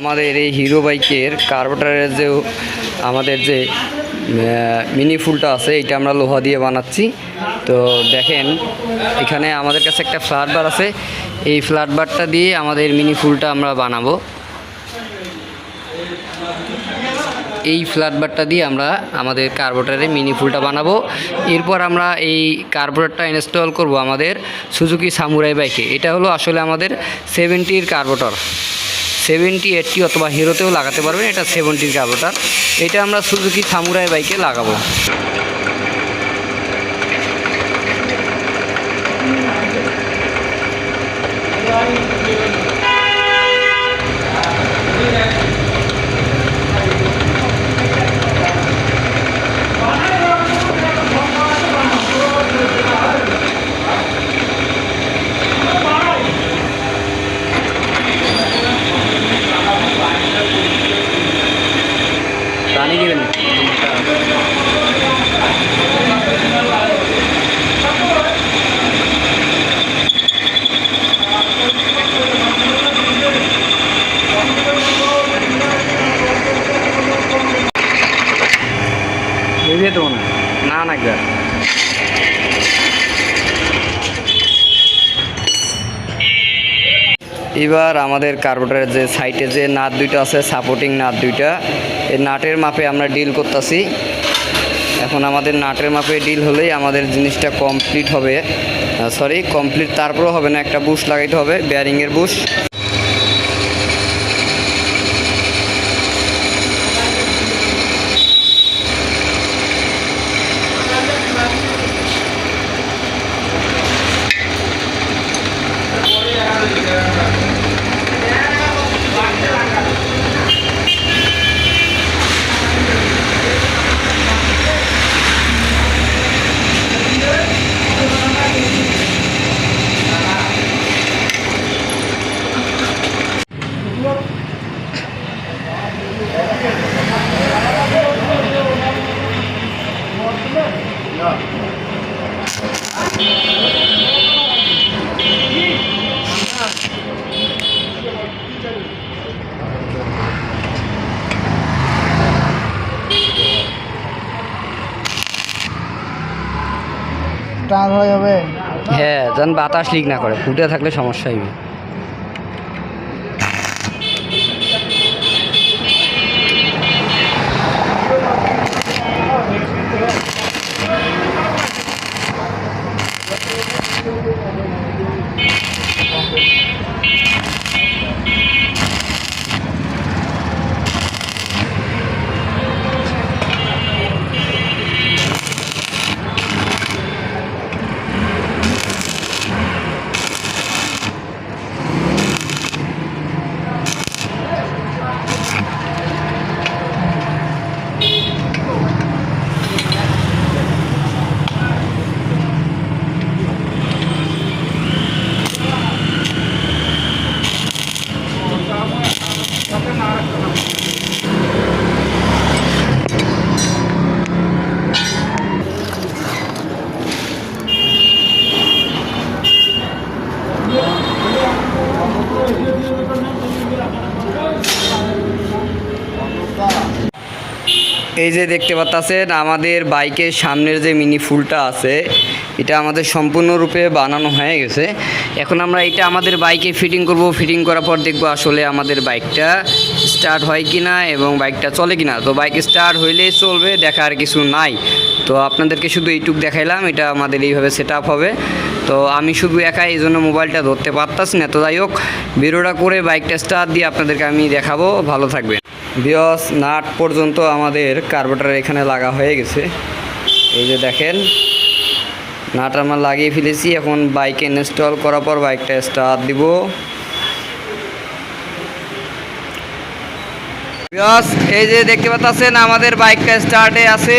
আমাদের এই হিরো বাইকের কার্বোটারের যে আমাদের যে মিনি ফুলটা আছে, এটা আমরা লোহা দিয়ে বানাচ্ছি। তো দেখেন, এখানে আমাদের কাছে একটা ফ্ল্যাট বার আছে। এই ফ্ল্যাট বারটা দিয়ে আমাদের মিনি ফুলটা আমরা বানাবো। এই ফ্ল্যাট বারটা দিয়ে আমরা আমাদের কার্বোটারে মিনি ফুলটা বানাবো। এরপর আমরা এই কার্বোটারটা ইনস্টল করব আমাদের সুজুকি সামুরাই বাইকে এটা হলো আসলে আমাদের সেভেন্টির কার্বোটার সেভেন্টি এইটটি অথবা হিরোতেও লাগাতে পারবেন, এটা সেভেন্টির কার্বোটার এটা আমরা সুজুকি সামুরাই বাইকে লাগাবো। পানি দিবেন বুঝে তো না না না একবার এবার আমাদের কার্বোটারের যে সাইটে যে নাট দুইটা আছে সাপোর্টিং নাট দুইটা, এই নাটের মাপে আমরা ডিল করতেছি। এখন আমাদের নাটের মাপে ডিল হলেই আমাদের জিনিসটা কমপ্লিট হবে। সরি কমপ্লিট তারপরেও হবে না, একটা বুশ লাগাইতে হবে বেয়ারিংয়ের বুশ হয়ে যাবে? হ্যাঁ যেন বাতাস লিক না করে। ফুটে থাকলে সমস্যা হইবে এই যে দেখতে পাচ্ছেন আমাদের বাইকের সামনের যে মিনি ফুলটা আছে, এটা আমাদের সম্পূর্ণরূপে বানানো হয়ে গেছে। এখন আমরা এটা আমাদের বাইকে ফিটিং করব। ফিটিং করার পর দেখব আসলে আমাদের বাইকটা স্টার্ট হয় কি না এবং বাইকটা চলে কি না তো বাইক স্টার্ট হইলেই চলবে, দেখার কিছু নাই। তো আপনাদেরকে শুধু এইটুক দেখাইলাম, এটা আমাদের এইভাবে সেট হবে। তো আমি শুধু একাই এই জন্য মোবাইলটা ধরতে পারতাছি না। তো যাই হোক, ভিডিওটা করে বাইকটা স্টার্ট দিয়ে আপনাদেরকে আমি দেখাবো। ভালো থাকবে বিয়স নাট পর্যন্ত আমাদের কার্বোটার এখানে লাগা হয়ে গেছে। এই যে দেখেন, নাট আমরা লাগিয়ে ফেলেছি, এখন বাইকে ইনস্টল করার পর বাইকটা স্টার্ট দিব। বিয়স, এই যে দেখতে পাচ্ছেন, আমাদের বাইকটা স্টার্টে আছে।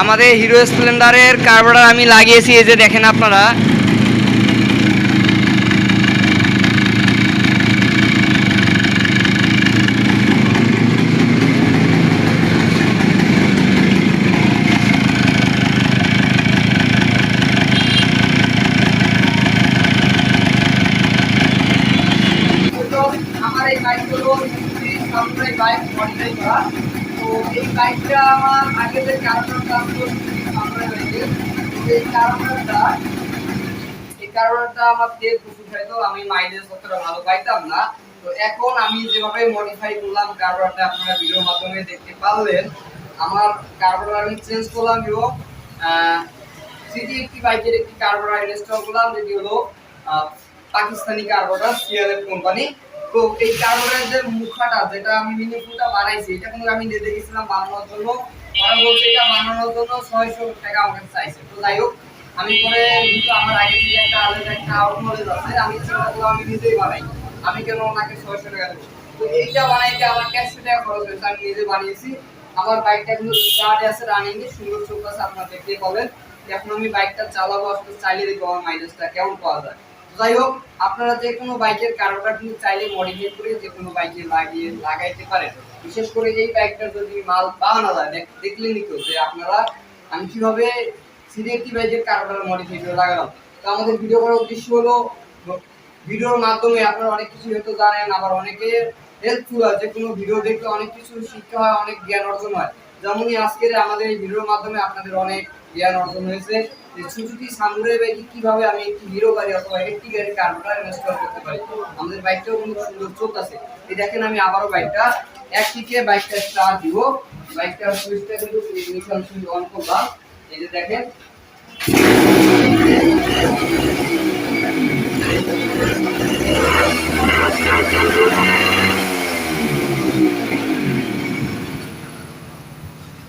আমাদের হিরো স্প্লেন্ডারের কার্বোটার আমি লাগিয়েছি, এই যে দেখেন আপনারা। মডিফাই করা তো এই বাইকটা আমার আগে যে এই কারণটা এই কারণটা আমার খাইতো আমি মাইলেজ অতটা ভালো পাইতাম না। তো এখন আমি যেভাবে মডিফাই করলাম আপনারা ভিডিওর মাধ্যমে দেখতে পারলেন, আমার আমি চেঞ্জ করলাম এবং সিটি একটি বাইকের একটি কার্বোরেটর ইনস্টল করলাম, যেটি হলো পাকিস্তানি কার্বোরেটর সিআরএফ কোম্পানি এই মুখাটা যেটা আমি মিনি এটা কিন্তু আমি গেছিলাম বানানোর জন্য। বলছে এটা বানানোর জন্য ছয়শো টাকা আমাকে চাইছে। তো যাই হোক, আমি পরে যেহেতু আমার আগে থেকে একটা আলাদা একটা আউট নলেজ আছে, আমি আমি নিজেই বানাই। আমি কেন ওনাকে ছয়শো টাকা দেবো? তো এইটা বানাইতে আমার চারশো টাকা খরচ হয়েছে, আমি নিজে বানিয়েছি। আমার বাইকটা কিন্তু স্টার্ট আছে সুন্দর চলতেছে আপনারা দেখতে পাবেন এখন আমি বাইকটা চালাবো, আসলে চালিয়ে দেখব আমার মাইলেজটা কেমন পাওয়া যায়। যাই হোক, আপনারা যে কোনো বাইকের কারোটা কিন্তু চাইলে মডিফাই করে যে কোনো বাইকে লাগিয়ে লাগাইতে পারেন। বিশেষ করে এই বাইকটা যদি মাল পাওয়া না যায়, দেখ- দেখলেনই তো যে আপনারা আমি কীভাবে সিরিয়ালটি বাইকের কারোটার মডিফাই করে লাগালাম। তো আমাদের ভিডিও করার উদ্দেশ্য হলো, ভিডিওর মাধ্যমে আপনারা অনেক কিছু হয়তো জানেন, আবার অনেকে হেল্পফুল হয়। যে কোনো ভিডিও দেখলে অনেক কিছু শিখতে হয়, অনেক জ্ঞান অর্জন হয়। যেমনই আজকের আমাদের এই ভিডিওর মাধ্যমে আপনাদের অনেক জ্ঞান অর্জন হয়েছে। সুজুকি সামুরাই বাইকে কীভাবে আমি একটি হিরো গাড়ি অথবা একটি গাড়ির কার্বোটার ইনস্টল করতে পারি? আমাদের বাইকটাও কিন্তু সুন্দর চলতেছে। এই দেখেন আমি আবারও বাইকটা একদিকে বাইকটা স্টার্ট দিব। বাইকটার সুইচটা কিন্তু ইনিশিয়াল সুইচ অন করলাম। এই যে দেখেন।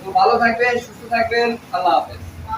তো ভালো থাকবেন, সুস্থ থাকবেন। আল্লাহ হাফেজ।